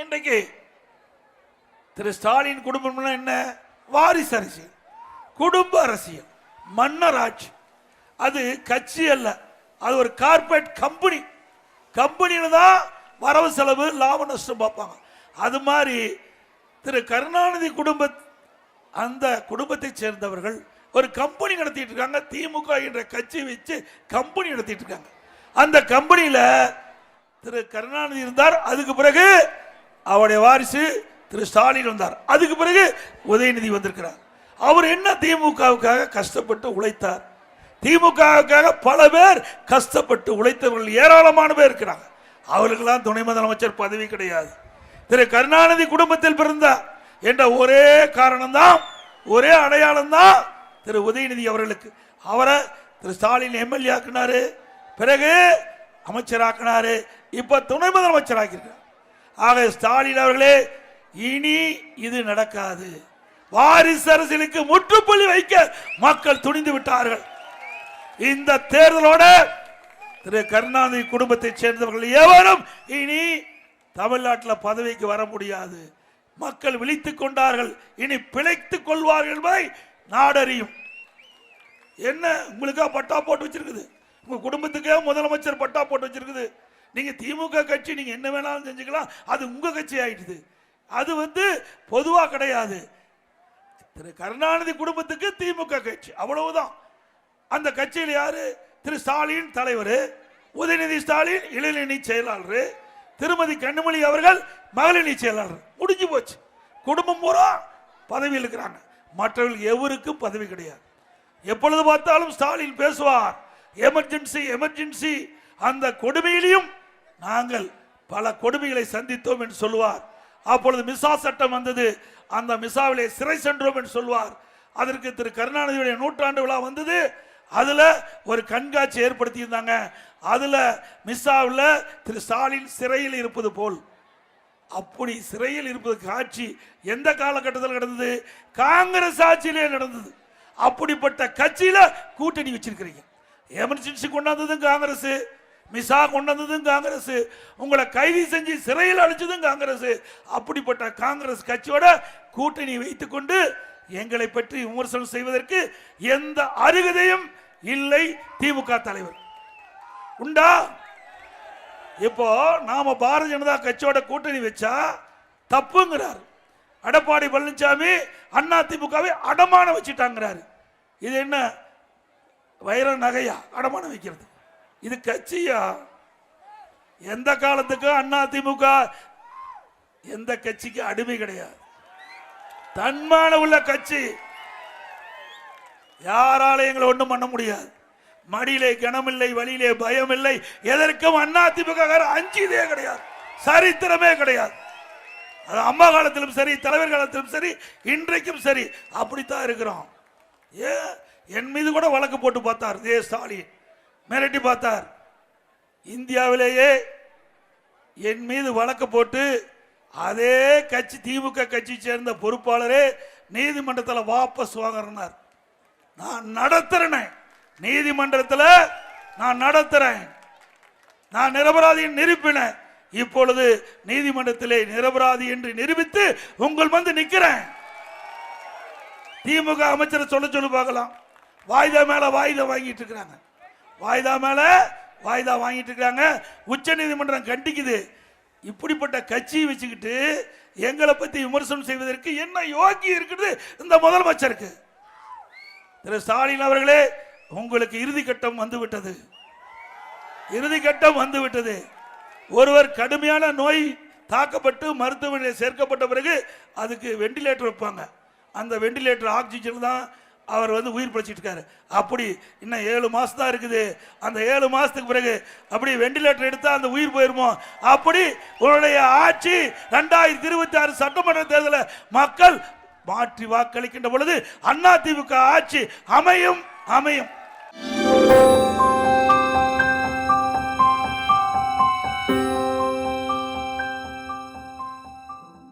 இன்றைக்கு திரு ஸ்டாலின் குடும்பம்னா என்ன? வாரிசு அரசியல் குடும்ப அரசியல் மன்னர் ஆட்சி. அது கட்சி அல்ல அது ஒரு கார்பரேட் கம்பெனி கம்பெனியில தான் வரவு செலவு லாப நஷ்டம் பார்ப்பாங்க. அது மாதிரி திரு கருணாநிதி குடும்ப அந்த குடும்பத்தை சேர்ந்தவர்கள் ஒரு கம்பெனி நடத்திட்டு இருக்காங்க. திமுக என்ற கட்சி வச்சு கம்பெனி நடத்திட்டு இருக்காங்க. அந்த கம்பெனியில திரு கருணாநிதி இருந்தார். அதுக்கு பிறகு அவருடைய வாரிசு திரு ஸ்டாலின் வந்தார். அதுக்கு பிறகு உதயநிதி வந்திருக்கிறார். அவர் என்ன திமுகவுக்காக கஷ்டப்பட்டு உழைத்தார்? திமுகவுக்காக பல பேர் கஷ்டப்பட்டு உழைத்தவர்கள் ஏராளமான பேர் இருக்கிறாங்க. அவர்களுக்கெல்லாம் துணை முதலமைச்சர் பதவி கிடையாது. திரு கருணாநிதி குடும்பத்தில் பிறந்தார் என்ற ஒரே காரணம்தான் ஒரே அடையாளம் தான் திரு உதயநிதி அவர்களுக்கு. அவரை திரு ஸ்டாலின் எம்எல்ஏ ஆக்குனாரு பிறகு அமைச்சராக்கினாரு இப்ப துணை முதலமைச்சர் ஆக்கியிருக்கார் ஆக ஸ்டாலின் அவர்களே இனி இது நடக்காது. வாரிசு அரசியலுக்கு முற்றுப்புள்ளி வைக்க மக்கள் துணிந்து விட்டார்கள். இந்த தேர்தலோட திரு கருணாநிதி குடும்பத்தைச் சேர்ந்தவர்கள் எவரும் இனி தமிழ்நாட்டில் பதவிக்கு வர முடியாது. மக்கள் விழித்துக் கொண்டார்கள் இனி பிழைத்துக் கொள்வார்கள் என்பதை நாடறியும். என்ன? உங்களுக்கா பட்டா போட்டு வச்சிருக்குது. உங்க குடும்பத்துக்கே முதலமைச்சர் பட்டா போட்டு வச்சிருக்குது. நீங்கள் திமுக கட்சி நீங்கள் என்ன வேணாலும் செஞ்சுக்கலாம். அது உங்கள் கட்சி ஆயிடுது. அது வந்து பொதுவாக கிடையாது. திரு கருணாநிதி குடும்பத்துக்கு திமுக கட்சி. அவ்வளவுதான். அந்த கட்சியில் யாரு? திரு ஸ்டாலின் தலைவர் உதயநிதி ஸ்டாலின் இளைஞரணி செயலாளர் திருமதி கண்ணுமணி அவர்கள் மகளிரணி செயலாளர். முடிஞ்சு போச்சு. குடும்பம் பூரா பதவியில் இருக்கிறாங்க மற்றவர்கள் எவருக்கும் பதவி கிடையாது. எப்பொழுது பார்த்தாலும் ஸ்டாலின் பேசுவார். Emergency emergency. அந்த கொடுமையிலையும் நாங்கள் பல கொடுமைகளை சந்தித்தோம் என்று சொல்லுவார். அப்பொழுது மிசா சட்டம் வந்தது. அந்த மிசாவிலே சிறை சென்றோம் என்று சொல்வார் அதற்கு திரு கருணாநிதியுடைய நூற்றாண்டு விழா வந்தது. அதுல ஒரு கண்காட்சி ஏற்படுத்தி இருந்தாங்க அதுல மிஸ்ஸாவில் திரு ஸ்டாலின் சிறையில் இருப்பது போல். அப்படி சிறையில் இருப்பது காட்சி எந்த காலகட்டத்தில் நடந்தது? காங்கிரஸ் ஆட்சியிலே நடந்தது. அப்படிப்பட்ட கட்சியில கூட்டணி வச்சிருக்கிறீங்க. எமர்ஜென்சி கொண்டாந்ததும் காங்கிரஸ். மிசா கொண்டாந்ததும் காங்கிரஸ். உங்களை கைது செஞ்சு சிறையில் அடிச்சதும் காங்கிரஸ். அப்படிப்பட்ட காங்கிரஸ் கட்சியோட கூட்டணி வைத்துக்கொண்டு எங்களை பற்றி விமர்சனம் செய்வதற்கு எந்த அருகதையும் இல்லை திமுக தலைவர். உண்டா? இப்போ நாம பாரதிய ஜனதா கட்சியோட கூட்டணி வச்சா தப்புங்கிறார். எடப்பாடி பழனிசாமி அண்ணா திமுகவை அடமானம் வச்சுட்டாங்கிறாரு. இது என்ன? வைர நகையா? அடமானம் வைக்கிறது. இது கட்சியா? எந்த காலத்துக்கும் அண்ணா திமுக? எந்த கட்சிக்கு அடிமை கிடையாது. தன்மான உள்ள கட்சி. யாரால எங்களை ஒன்றும் பண்ண முடியாது. மடியிலே கனமில்லை வழியிலே பயம் இல்லை எதற்கும் அண்ணா திமுக அஞ்சுதே கிடையாது. சரித்திரமே கிடையாது. அது அம்மா காலத்திலும் சரி தலைவர் காலத்திலும் சரி இன்றைக்கும் சரி. அப்படித்தான் இருக்கிறோம். ஏ என் மீது கூட வழக்கு போட்டு பார்த்தார். ஏ ஸ்டாலின். மிரட்டி பார்த்தார். இந்தியாவிலேயே என் மீது வழக்கு போட்டு அதே கட்சி திமுக கட்சி சேர்ந்த பொறுப்பாளரே நீதிமன்றத்தில் வாபஸ் வாங்கினார் நான் நடத்துறேன். நீதிமன்றத்தில் நான் நடத்துறேன். நான் நிரபராதியின் நிரூபினேன் இப்பொழுது நீதிமன்றத்திலே நிரபராதி என்று நிரூபித்து உங்கள் வந்து நிற்கிறேன் திமுக அமைச்சரை சொல்ல சொல்லி பார்க்கலாம். வாய்தா மேல வாய்தா வாங்கிட்டு இருக்கிறாங்க. வாய்தா மேல வாய்தா வாங்கிட்டு இருக்காங்க. உச்ச நீதிமன்றம் கண்டிக்குது. இப்படிப்பட்ட கட்சியை வச்சுக்கிட்டு எங்களை பத்தி விமர்சனம் செய்வதற்கு என்ன யோகி இருக்குது? இந்த முதலமைச்சருக்கு. திரு ஸ்டாலின் அவர்களே உங்களுக்கு இறுதி கட்டம் வந்து விட்டது இறுதி கட்டம் வந்து விட்டது ஒருவர் கடுமையான நோய் தாக்கப்பட்டு மருத்துவமனையில் சேர்க்கப்பட்ட பிறகு அதுக்கு வெண்டிலேட்டர் வைப்பாங்க. அந்த வெண்டிலேட்டர் ஆக்சிஜன் தான் அவர் வந்து உயிர் பிழைச்சிட்டு இருக்காரு அப்படி இன்னும் ஏழு மாசம் தான் இருக்குது. அந்த ஏழு மாசத்துக்கு பிறகு அப்படி வெண்டிலேட்டர் எடுத்தா அந்த உயிர் போயிருமோ? அப்படி உன்னுடைய ஆட்சி ரெண்டாயிரத்தி இருபத்தி ஆறு சட்டமன்ற தேர்தலில் மக்கள் மாற்றி வாக்களிக்கின்ற பொழுது அண்ணா திமுக ஆட்சி அமையும் அமையும்.